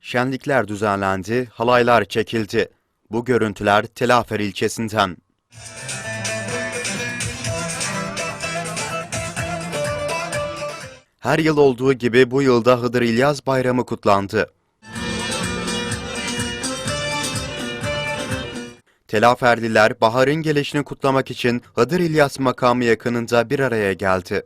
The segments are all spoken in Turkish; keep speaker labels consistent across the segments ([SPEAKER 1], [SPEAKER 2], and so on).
[SPEAKER 1] Şenlikler düzenlendi, halaylar çekildi. Bu görüntüler Telafer ilçesinden. Her yıl olduğu gibi bu yılda Hıdır İlyas Bayramı kutlandı. Telaferliler baharın gelişini kutlamak için Hıdır İlyas makamı yakınında bir araya geldi.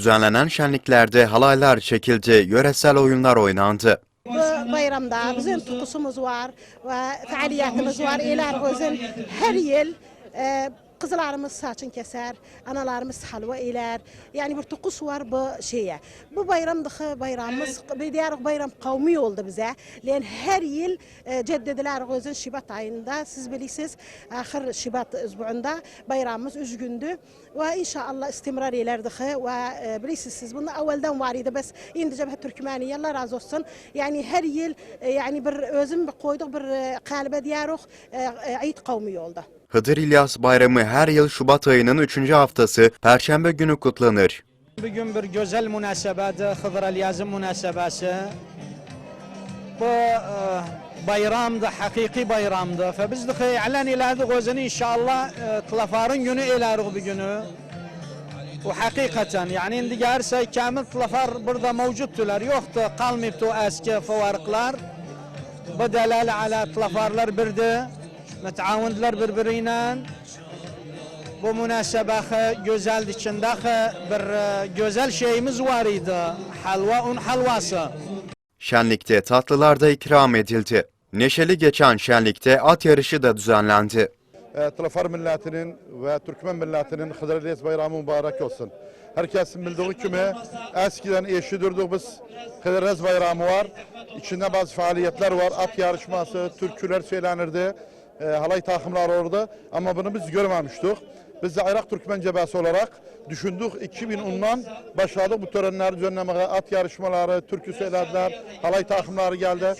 [SPEAKER 1] Düzenlenen şenliklerde halaylar çekildi, yöresel oyunlar oynandı.
[SPEAKER 2] Bu bayramda bizim tukusumuz var ve faaliyetimiz var. İlerimizin her yıl e, kızlarımız saçın keser, analarımız halva eyler. Yani bir tukus var bu şeye. Bu bayramdaki bayramımız bir diğer bayram kavmi oldu bize. Lan her yıl e, ceddediler özün Şubat ayında. Siz bilirsiniz ahir Şubat üzbuğunda bayramımız üç gündü. Ve inşallah istimrar eylerdik ve e, bilirsiniz siz bunu evvelden var idi. Bes indi Cebhet Türkmeniye Allah razı olsun. Yani her yıl e, yani bir özüm koyduk bir e, kalbe diyaruk e, e, kavmi oldu.
[SPEAKER 1] Hıdır İlyas Bayramı her yıl Şubat ayının 3. haftası Perşembe günü kutlanır.
[SPEAKER 3] Bugün bir güzel münasebet, Hıdır Elyaz'ın münasebesi. Bu e, bayramdı, hakiki bayramdı. Ve biz de ilan iladık özünü inşallah e, Tlafar'ın günü iladık bir günü. Bu hakikaten yani indi gelirse kamil Tlafar burada mevcuttular. Yoktu, kalmayıptı o eski favarıklar. Bu delal Müteavundular birbiriyle. Bu münasebe güzel içinde bir güzel şeyimiz var idi. Halva un halvası.
[SPEAKER 1] Şenlikte tatlılar da ikram edildi. Neşeli geçen şenlikte at yarışı da düzenlendi.
[SPEAKER 4] Tlafar milletinin ve Türkmen milletinin Hıdır İlyas Bayramı mübarek olsun. Herkesin bildiği gibi eskiden eşidirdik biz Hıdır İlyas Bayramı var. İçinde bazı faaliyetler var. At yarışması, türküler söylenirdi. E, halay takımları orada ama bunu biz görmemiştik. Biz de Irak Türkmen Cebesi olarak düşündük 2010'dan başladık bu törenleri düzenlemeye. At yarışmaları, türkü söylediler, halay takımları geldi.